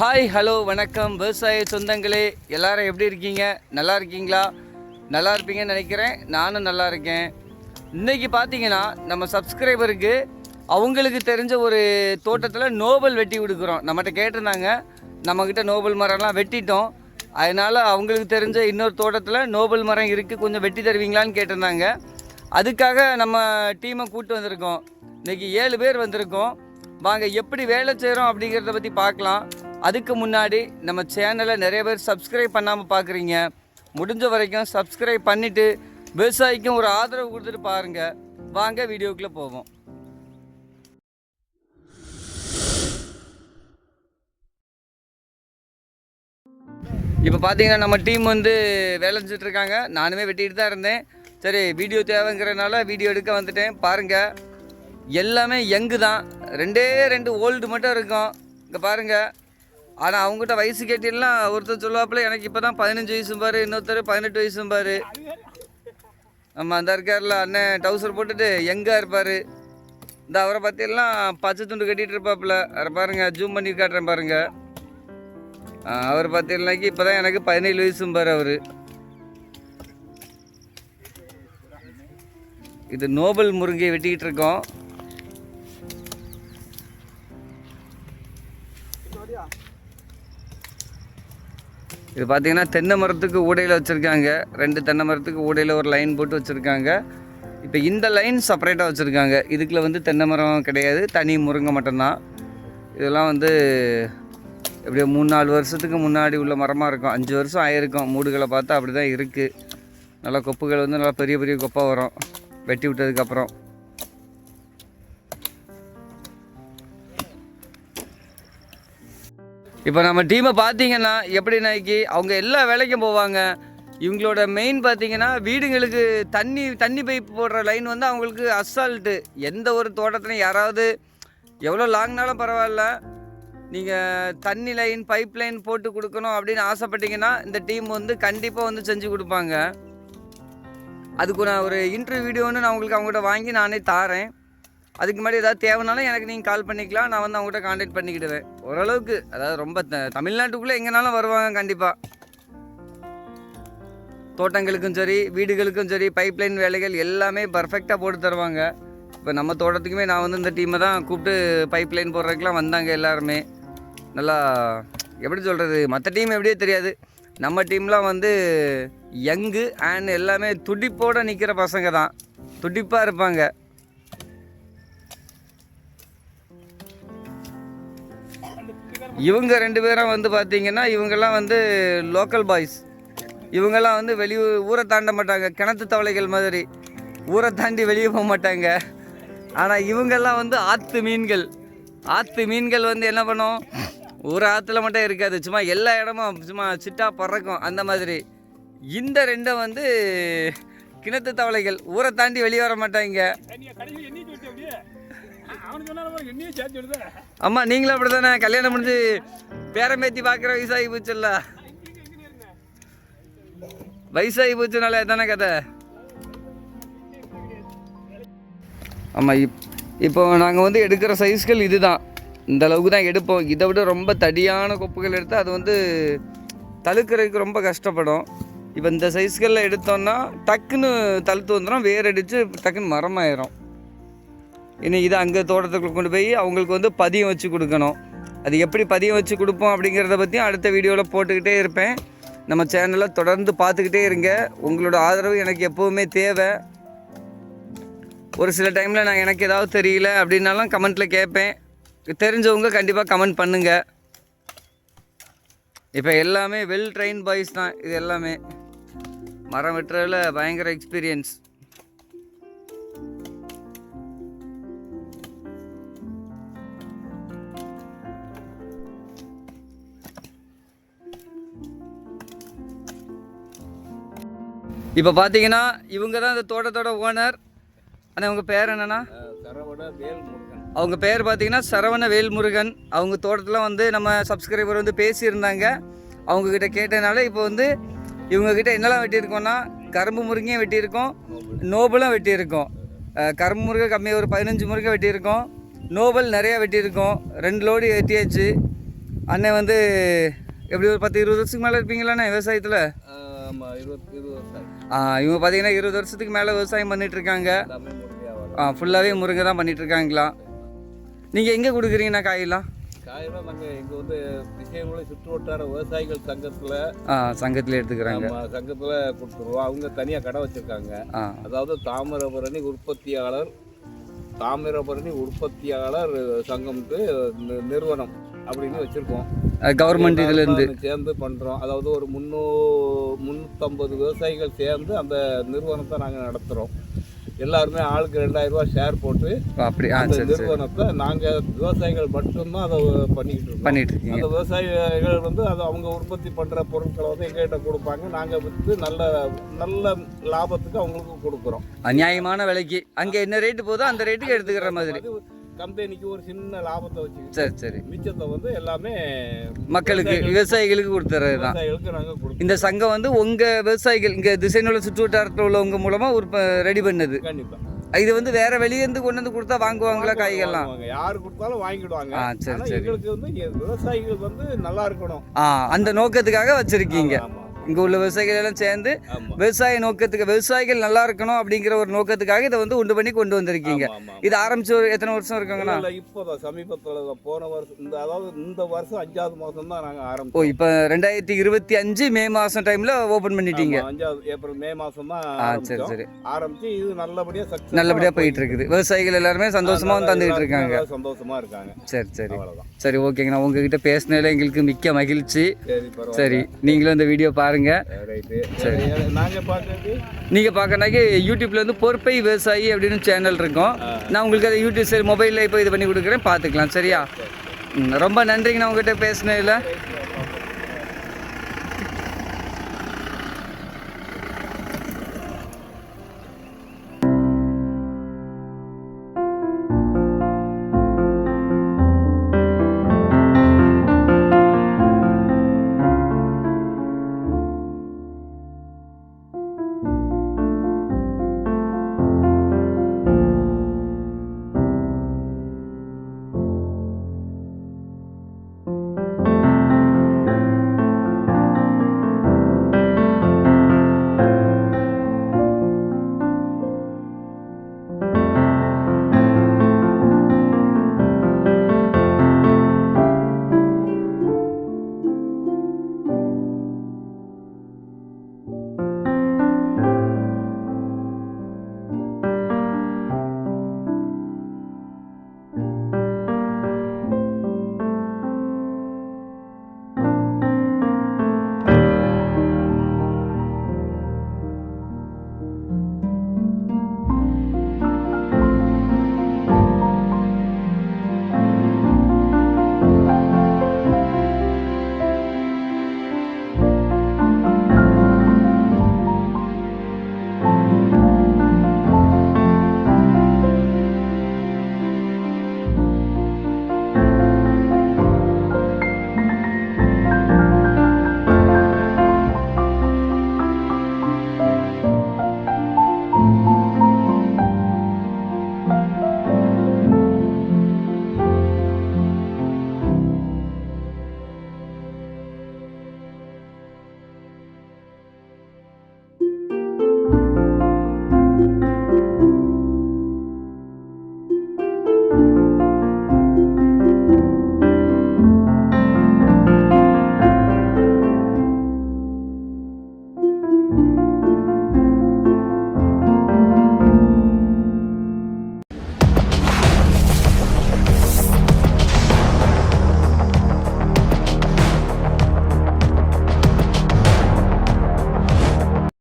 Hi hello வணக்கம். விவசாய சொந்தங்களே எல்லாரும் எப்படி இருக்கீங்க? நல்லா இருக்கீங்களா? நல்லா இருப்பீங்கன்னு நினைக்கிறேன். நானும் நல்லா இருக்கேன். இன்றைக்கி பார்த்தீங்கன்னா நம்ம சப்ஸ்கிரைபருக்கு அவங்களுக்கு தெரிஞ்ச ஒரு தோட்டத்தில் நோபல் வெட்டி கொடுக்குறோம் நம்மகிட்ட கேட்டிருந்தாங்க. நம்மக்கிட்ட நோபல் மரம்லாம் வெட்டிட்டோம். அதனால் அவங்களுக்கு தெரிஞ்ச இன்னொரு தோட்டத்தில் நோபல் மரம் இருக்குது கொஞ்சம் வெட்டி தருவீங்களான்னு கேட்டிருந்தாங்க. அதுக்காக நம்ம டீமை கூப்பிட்டு வந்திருக்கோம். இன்னைக்கு ஏழு பேர் வந்திருக்கோம். வாங்க எப்படி வேலை செய்கிறோம் அப்படிங்கிறத பற்றி பார்க்கலாம். அதுக்கு முன்னாடி நம்ம சேனலை நிறைய பேர் சப்ஸ்கிரைப் பண்ணாமல் பார்க்குறீங்க முடிஞ்ச வரைக்கும் சப்ஸ்கிரைப் பண்ணிவிட்டு விவசாயிக்கும் ஒரு ஆதரவு கொடுத்துட்டு பாருங்கள் வாங்க வீடியோக்குள்ளே போவோம். இப்போ பார்த்தீங்கன்னா நம்ம டீம் வந்து வேலை செஞ்சிட்டுருக்காங்க நானுமே வெட்டிகிட்டு தான் இருந்தேன். சரி வீடியோ தேவைங்கிறனால வீடியோ எடுக்க வந்துட்டேன். பாருங்கள் எல்லாமே யங்கு தான். ரெண்டே ரெண்டு ஓல்டு மட்டும் இருக்கும். இங்கே பாருங்கள் ஆனால் அவங்ககிட்ட வயசு கேட்டீங்கன்னா ஒருத்தர் சொல்லுவாப்புல எனக்கு இப்போ தான் பதினஞ்சு வயசும் பாரு இன்னொருத்தர் பதினெட்டு வயசும் பாரு. ஆமாம் அந்த இருக்கார்ல அண்ணன் டவுசர் போட்டுட்டு எங்கே இருப்பார்? இந்த அவரை பார்த்தீங்கன்னா பச்சை துண்டு கட்டிகிட்டு இருப்பாப்புல. அவரை பாருங்கள் ஜூம் பண்ணி காட்டுறேன் பாருங்கள் அவர் பார்த்தீங்கன்னாக்கி இப்போ தான் எனக்கு பதினேழு வயசும் பாரு அவர். இது நோபல் முருங்கை வெட்டிக்கிட்டு இருக்கோம். இது பார்த்தீங்கன்னா தென்னை மரத்துக்கு ஊடையில் வச்சுருக்காங்க. ரெண்டு தென்னை மரத்துக்கு ஊடையில் ஒரு லைன் போட்டு வச்சுருக்காங்க. இப்போ இந்த லைன் செப்பரேட்டாக வச்சுருக்காங்க. இதுக்குள்ள வந்து தென்னை மரம் கிடையாது. தனி முருங்கை மட்டும்தான். இதெல்லாம் வந்து எப்படியோ மூணு நாலு வருஷத்துக்கு முன்னாடி உள்ள மரமாக இருக்கும். அஞ்சு வருஷம் ஆயிருக்கும். மூடுகளை பார்த்தா அப்படி தான் இருக்குது நல்லா கொப்புகள் வந்து நல்லா பெரிய பெரிய கொப்பாக வரும். வெட்டி விட்டதுக்கப்புறம் இப்போ நம்ம டீமை பார்த்தீங்கன்னா எப்படி நாய்க்கு அவங்க எல்லா வேலைக்கும் போவாங்க. இவங்களோட மெயின் பார்த்தீங்கன்னா வீடுங்களுக்கு தண்ணி தண்ணி பைப் போடுற லைன் வந்து அவங்களுக்கு அசால்ட்டு எந்த ஒரு தோட்டத்துலையும் யாராவது எவ்வளோ லாங்னாலும் பரவாயில்ல. நீங்கள் தண்ணி லைன் பைப் லைன் போட்டு கொடுக்கணும் அப்படின்னு ஆசைப்பட்டீங்கன்னா இந்த டீம் வந்து கண்டிப்பாக வந்து செஞ்சு கொடுப்பாங்க. அதுக்கு நான் ஒரு இன்டர்வியூ வீடியோன்னு நான் உங்களுக்கு அவங்ககிட்ட வாங்கி நானே தாரேன். அதுக்கு முன்னாடி ஏதாவது தேவைனாலும் எனக்கு நீங்கள் கால் பண்ணிக்கலாம். நான் வந்து அவங்ககிட்ட காண்டாக்ட் பண்ணிக்கிடுவேன். ஓரளவுக்கு அதாவது ரொம்ப த- தமிழ்நாட்டுக்குள்ளே எங்கேனாலும் வருவாங்க கண்டிப்பாக தோட்டங்களுக்கும் சரி வீடுகளுக்கும் சரி பைப்லைன் வேலைகள் எல்லாமே பர்ஃபெக்டாக போட்டு தருவாங்க. இப்போ நம்ம தோட்டத்துக்குமே நான் வந்து இந்த டீமை தான் கூப்பிட்டு பைப்லைன் போடுறதுக்கெலாம் வந்தாங்க எல்லாருமே. நல்லா எப்படி சொல்கிறது மற்ற டீம் எப்படியே தெரியாது. நம்ம டீம்லாம் வந்து யங்கு அண்ட் எல்லாமே துடிப்போடு நிற்கிற பசங்க தான். துடிப்பாக இருப்பாங்க. இவங்க ரெண்டு பேரும் வந்து பார்த்தீங்கன்னா இவங்கெல்லாம் வந்து லோக்கல் பாய்ஸ் இவங்கெல்லாம் வந்து வெளியூ ஊரை தாண்ட மாட்டாங்க. கிணத்து தவளைகள் மாதிரி. ஊரை தாண்டி வெளியே போக மாட்டாங்க. ஆனால் இவங்கெல்லாம் வந்து ஆற்று மீன்கள். ஆற்று மீன்கள் வந்து என்ன பண்ணும்? ஒரு ஆற்றுல மட்டும் இருக்காது. சும்மா எல்லா இடமும் சும்மா சிட்டா பறக்கும். அந்த மாதிரி. இந்த ரெண்டும் வந்து கிணத்து தவளைகள். ஊரை தாண்டி வெளியே வர மாட்டாங்க. அம்மா நீங்களும் அப்படி தானே கல்யாணம் முடிஞ்சு பேரம்பேத்தி பார்க்குற வயசாகி போச்சுல்ல. வயசாகி போச்சுனால தானே கதை? ஆமாம் இப் இப்போ நாங்கள் வந்து எடுக்கிற சைஸ்கள் இதுதான். இந்த அளவுக்கு தான் எடுப்போம். இதை விட ரொம்ப தடியான கொப்புகள் எடுத்தால் அது வந்து தழுக்கிறதுக்கு ரொம்ப கஷ்டப்படும். இப்போ இந்த சைஸ்களில் எடுத்தோம்னா டக்குன்னு தழுத்து வந்துடும் வேர் அடித்து டக்குன்னு மரமாயிரும். இனி இதை அங்கே தோட்டத்துக்குள்ள கொண்டு போய் அவங்களுக்கு வந்து பதியம் வச்சு கொடுக்கணும். அது எப்படி பதியம் வச்சு கொடுப்போம் அப்படிங்கிறத பற்றியும் அடுத்த வீடியோவில் போட்டுக்கிட்டே இருப்பேன். நம்ம சேனலை தொடர்ந்து பார்த்துக்கிட்டே இருங்க. உங்களோட ஆதரவு எனக்கு எப்போவுமே தேவை. ஒரு சில டைமில் நான் எனக்கு ஏதாவது தெரியல அப்படின்னாலும் கமெண்ட்டில் கேட்பேன். தெரிஞ்சவங்க கண்டிப்பாக கமெண்ட் பண்ணுங்கள் இப்போ எல்லாமே வெல் ட்ரெயின் பாய்ஸ் தான். இது எல்லாமே. மரம் வெட்டுறதுல பயங்கர எக்ஸ்பீரியன்ஸ் இப்போ பார்த்தீங்கன்னா இவங்க தான் இந்த தோட்டத்தோட ஓனர் ஆனால் உங்கள் பேர் என்னன்னா அவங்க பேர் பார்த்தீங்கன்னா சரவண வேல்முருகன். அவங்க தோட்டத்தில் வந்து நம்ம சப்ஸ்கிரைபர் வந்து பேசியிருந்தாங்க. அவங்கக்கிட்ட கேட்டனால இப்போ வந்து இவங்கக்கிட்ட என்னெல்லாம் வெட்டியிருக்கோம்னா கரும்பு முருங்கையும் வெட்டியிருக்கோம் நோபலும் வெட்டியிருக்கோம். கரும்பு முருங்கை கம்மியாக ஒரு பதினஞ்சு முருங்கை வெட்டியிருக்கோம். நோபல் நிறையா வெட்டியிருக்கோம். ரெண்டு லோடு வெட்டியாச்சு அண்ணன் வந்து எப்படி ஒரு பத்து இருபது வருஷத்துக்கு மேலே இருப்பீங்களாண்ணே விவசாயத்தில்? ஆமாம் இருபத்தி இருபது வருஷம் இவங்க பார்த்தீங்கன்னா இருபது வருஷத்துக்கு மேலே விவசாயம் பண்ணிட்டு இருக்காங்க எல்லாமே முடியாது ஃபுல்லாகவே முருங்கை தான் பண்ணிட்டு இருக்காங்களா நீங்கள் எங்கே கொடுக்குறீங்கண்ணா காயெல்லாம்? காயெல்லாம் நாங்கள் இங்கே வந்து விஷயங்களை சுற்று வட்டார விவசாயிகள் சங்கத்தில். சங்கத்தில் எடுத்துக்கிறாங்க. சங்கத்தில் கொடுத்துருவோம். அவங்க தனியாக கடை வச்சுருக்காங்க. ஆ. அதாவது தாமிரபரணி உற்பத்தியாளர் தாமிரபரணி உற்பத்தியாளர் சங்கம்ட்டு நிறுவனம் அப்படின்னு வச்சுருக்கோம். கவர்மெண்ட் இதுலேருந்து. சேர்ந்து பண்ணுறோம் அதாவது ஒரு முன்னூ முந்நூற்றம்பது விவசாயிகள் சேர்ந்து அந்த நிறுவனத்தை நாங்கள் நடத்துகிறோம் எல்லாருமே ஆளுக்கு ரெண்டாயிரம் ரூபாய் ஷேர் போட்டு அப்படி. அந்த நிறுவனத்தை நாங்கள் விவசாயிகள் மட்டும்தான் அதை பண்ணிக்கிட்டு இருக்கோம். பண்ணிட்டு இருக்கீங்க அந்த விவசாயிகள் வந்து அதை அவங்க உற்பத்தி பண்ணுற பொருட்களை வந்து எங்ககிட்ட கொடுப்பாங்க. நாங்கள் விற்று நல்ல நல்ல லாபத்துக்கு அவங்களுக்கு கொடுக்குறோம். நியாயமான விலைக்கு. அங்கே என்ன ரேட்டு போதோ அந்த ரேட்டுக்கு எடுத்துக்கிற மாதிரி கம்பெனிக்கு ஒரு சின்ன லாபத்தை வச்சுக்கிட்டு சரி சரி. மிச்சத்தை வந்து எல்லாமே மக்களுக்கு விவசாயிகளுக்கு கொடுத்துறது தான். இந்த சங்கம் வந்து உங்கள் விவசாயிகள் இங்கே திசைநூல சுற்று வட்டாரத்தில் உள்ளவங்க மூலமாக ஒரு ரெடி பண்ணது. கண்டிப்பாக இது வந்து வேற வெளியேருந்து கொண்டு வந்து கொடுத்தா வாங்குவாங்களா காய்கள்லாம். யாரு கொடுத்தாலும் வாங்கிடுவாங்க. ஆ சரி சரி. எங்களுக்கு வந்து விவசாயிகள் வந்து நல்லா இருக்கணும். ஆ அந்த நோக்கத்துக்காக வச்சிருக்கீங்க. இங்கே உள்ள விவசாயிகள் எல்லாம் சேர்ந்து விவசாய நோக்கத்துக்கு விவசாயிகள் நல்லா இருக்கணும் அப்படிங்கிற ஒரு நோக்கத்துக்காக இதை வந்து உண்டு பண்ணி கொண்டு வந்திருக்கீங்க. இது ஆரம்பிச்சு ஒரு எத்தனை வருஷம் இருக்குங்கண்ணா? இப்போதான் சமீபத்துல போன வருஷம் இந்த அதாவது இந்த வருஷம் அஞ்சாவது மாசம் தான் நாங்க ஓ ஆரம்பிச்சோம் இப்போ ரெண்டாயிரத்தி இருபத்தி அஞ்சு மே மாதம் டைமில் ஓப்பன் பண்ணிட்டீங்க. அஞ்சாவது ஏப்ரல் மே மாசம் தான் சரி சரி. ஆரம்பிச்சு இது நல்லபடியா சக்சஸ் நல்லபடியாக போயிட்டு இருக்குது. விவசாயிகள் எல்லாருமே சந்தோஷமா வந்து தந்துகிட்டு இருக்காங்க. சந்தோஷமா இருக்காங்க. சரி சரி. சரி ஓகேங்கண்ணா. உங்ககிட்ட பேசினதில் எங்களுக்கு மிக்க மகிழ்ச்சி. சரி நீங்களும் இந்த வீடியோ பாருங்க. பாக்குறது? நீங்கள் பார்க்கணாக்கி யூடியூப்ல வந்து பொறுப்பை விவசாயி அப்படின்னு சேனல் இருக்கும். நான் உங்களுக்கு அதை யூடியூப் சரி மொபைலில் இப்போ இது பண்ணி கொடுக்குறேன். பார்த்துக்கலாம் சரியா? ரொம்ப நன்றிங்கண்ணா உங்ககிட்ட பேசினதில்.